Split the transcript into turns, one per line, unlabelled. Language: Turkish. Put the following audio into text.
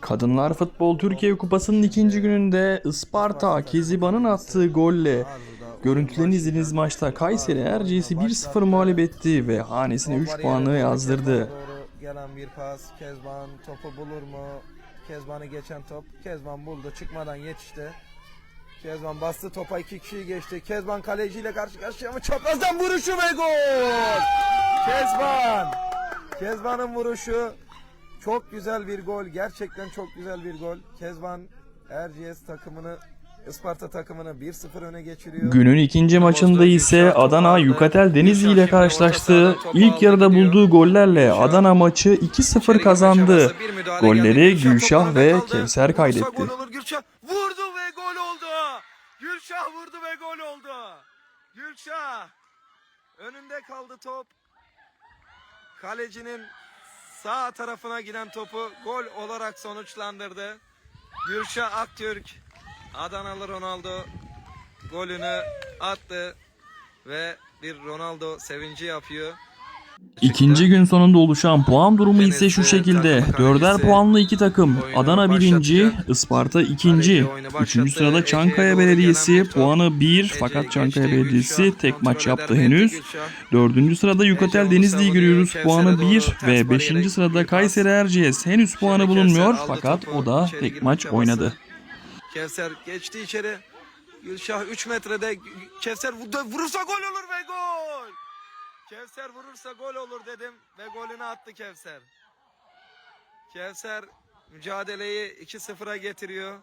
Kadınlar Futbol Türkiye Kupası'nın ikinci gününde Isparta Keziban'ın attığı golle görüntülerini izlediğiniz maçta Kayseri Erciyes'i 1-0 mağlup etti ve hanesine 3 puanı yazdırdı.
Gelen bir pas. Kezban topu bulur mu? Kezban'ı geçen top. Kezban buldu. Çıkmadan yetişti. Kezban bastı topa iki kişiyi geçti. Kezban kaleciyle karşı karşıya mı? Çaprazdan vuruşu ve gol! Kezban! Kezban'ın vuruşu çok güzel bir gol. Gerçekten çok güzel bir gol. Kezban Erciyes takımını Isparta takımını 1-0 öne geçiriyor.
Günün ikinci maçında ise Adana Yukatel Denizli ile karşılaştı. İlk yarıda bulduğu gollerle Adana maçı 2-0 kazandı. Golleri Gülşah ve Kevser kaydetti.
Gülşah vurdu ve gol oldu. Gülşah vurdu ve gol oldu. Gülşah önünde kaldı top. Kalecinin sağ tarafına giden topu gol olarak sonuçlandırdı. Gülşah Aktürk Adanalı Ronaldo golünü attı ve bir Ronaldo sevinci yapıyor.
İkinci gün sonunda oluşan puan durumu ise şu şekilde. Dörder puanlı iki takım. Adana birinci, Isparta ikinci. Üçüncü sırada Çankaya Belediyesi puanı bir fakat Çankaya Belediyesi tek maç yaptı henüz. Dördüncü sırada Yukatel Denizli'yi görüyoruz puanı 1 ve beşinci sırada Kayseri Erciyes henüz puanı bulunmuyor fakat o da tek maç oynadı.
Kevser geçti içeri. Gülşah 3 metrede Kevser vurursa gol olur ve gol. Kevser vurursa gol olur dedim ve golünü attı Kevser. Kevser mücadeleyi 2-0'a getiriyor.